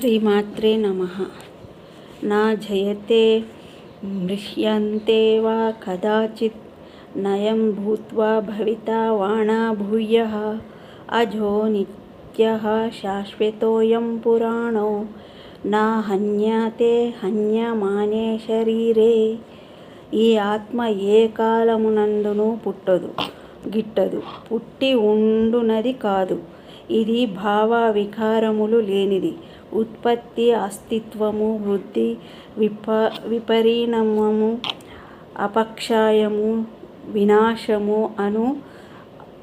శ్రీమాత్రే నమ నా జయతే మృహ్యంతే వా కదాచిత్ నయం భూత్వా భవితా వాణా భూయ అజో నిత్య శాశ్వతోయం పురాణో నా హన్యతే హన్యమానే శరీరే ఈ ఆత్మ ఏ కాలమునందును పుట్టదు గిట్టదు పుట్టి ఉండునది కాదు ఇది భావ వికారములు లేనిది ఉత్పత్తి అస్తిత్వము వృద్ధి విప విపరీణమము అపక్షయము వినాశము అను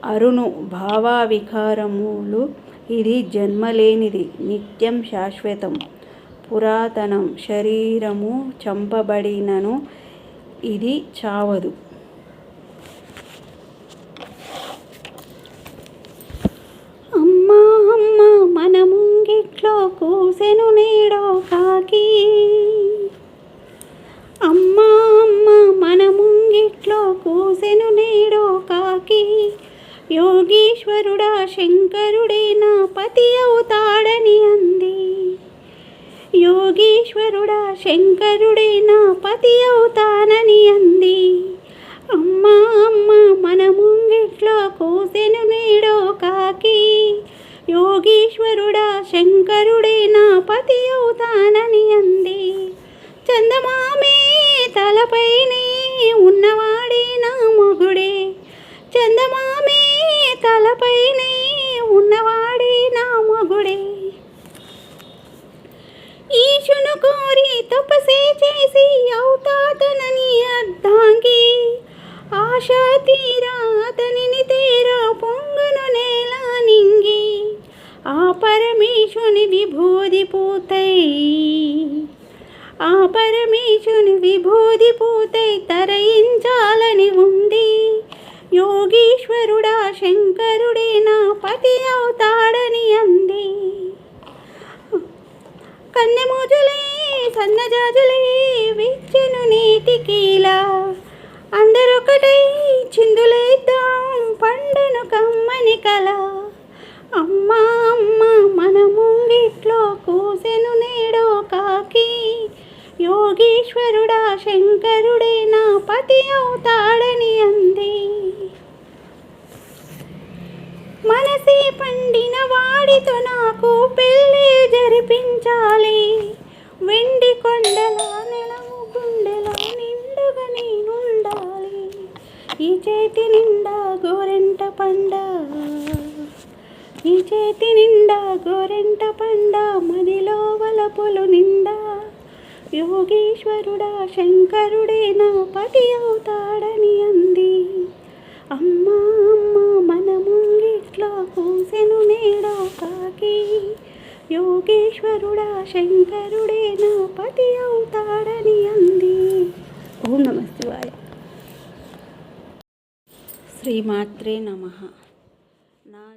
అరుణు భావావికారములు. ఇది జన్మలేనిది నిత్యం శాశ్వతం. పురాతనం శరీరము చంపబడినను ఇది చావదు అమ్మా అమ్మ మన ముంగిట్లో కూసెను నేడో కాకి అమ్మా అమ్మ మన ముంగిట్లో కూసెను నేడో కాకి. యోగీశ్వరుడా శంకరుడే నా పతి అవుతాడని అంది. యోగీశ్వరుడా శంకరుడే నా పతి అవుతానని అంది. అమ్మా అమ్మ మన ముంగిట్లో విభూది పూతై ఆ పరమేశుని విభూది పూతై తరయించాలని ఉంది. యోగీశ్వరుడా శంకరుడే నా పతి అవుతాడని అంది. కన్నెమోజులే సన్నజాజులే విచ్చెను నీటికీలా. అందరొకటై చిందులేద్దాం పండును కమ్మని కల. పతి అవుతాడని అంది. మనసే పండిన వాడితో నాకు పెళ్ళి జరిపించాలి. వెండి కొండల నెలవు గుండెల నిండుగా నేనుండాలి. ఈ చేతి నిండా గోరెంట పండ. ఈ చేతి నిండా గోరెంట పండ. మదిలో వలపులు నిండా యోగేశ్వరుడా శంకరుడే నా పతి అవుతాడని అంది. అమ్మా అమ్మ మన ముంగిట్లో కూసెను నేడా కాకి? యోగేశ్వరుడా శంకరుడే నా పతి అవుతాడని అంది. ఓం నమ శివాయ శ్రీమాత్రే నమ. నా